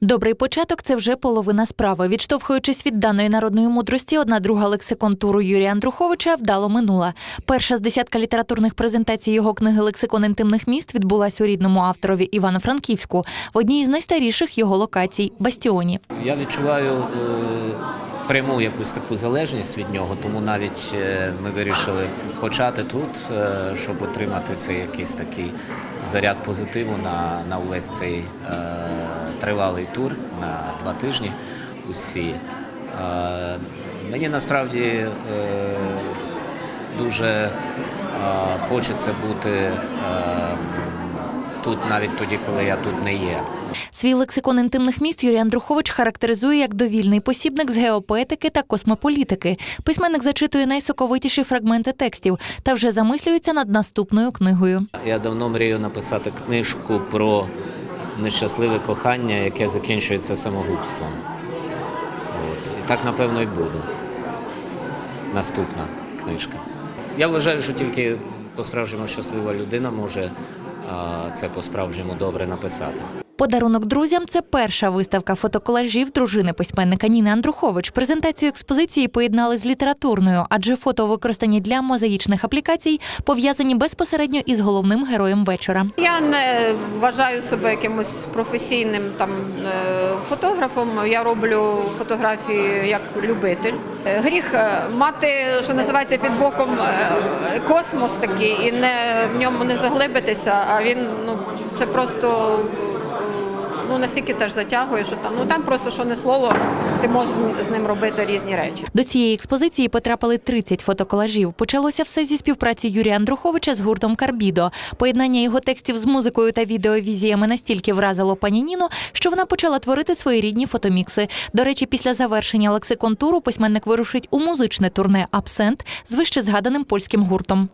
Добрий початок це вже половина справи. Відштовхуючись від даної народної мудрості, одна друга лексикон туру Юрія Андруховича вдало минула. Перша з десятка літературних презентацій його книги Лексикон інтимних міст відбулась у рідному авторові Івано-Франківську в одній із найстаріших його локацій Бастіоні. Я відчуваю е, пряму якусь таку залежність від нього, тому навіть е, ми вирішили почати тут, е, щоб отримати цей якийсь такий заряд позитиву на, на увесь цей тривалий тур на два тижні. Усі. Е, мені насправді е, дуже е, хочеться бути тут навіть тоді, коли я тут не є. Свій лексикон інтимних міст Юрій Андрухович характеризує як довільний посібник з геопоетики та космополітики. Письменник зачитує найсоковитіші фрагменти текстів та вже замислюється над наступною книгою. Я давно мрію написати книжку про нещасливе кохання, яке закінчується самогубством. От. І так, напевно, і буде. Наступна книжка. Я вважаю, що тільки по-справжньому щаслива людина може це по-справжньому добре написати. Подарунок друзям це перша виставка фотоколажів дружини письменника Ніни Андрухович. Презентацію експозиції поєднали з літературною, адже фото використані для мозаїчних аплікацій, пов'язані безпосередньо із головним героєм вечора. Я не вважаю себе якимось професійним там е, фотографом. Я роблю фотографії як любитель. Е, Гріх е, мати, що називається, під боком космос такий і не в ньому не заглибитися. А він ну це просто. Ну настільки теж затягує, що там ну там просто що не слово, ти можеш з- ним робити різні речі. До цієї експозиції потрапили 30 фотоколажів. Почалося все зі співпраці Юрія Андруховича з гуртом Карбідо. Поєднання його текстів з музикою та відеовізіями настільки вразило пані Ніну, що вона почала творити своєрідні фотомікси. До речі, після завершення лексикон туру письменник вирушить у музичне турне Абсент з вище згаданим польським гуртом.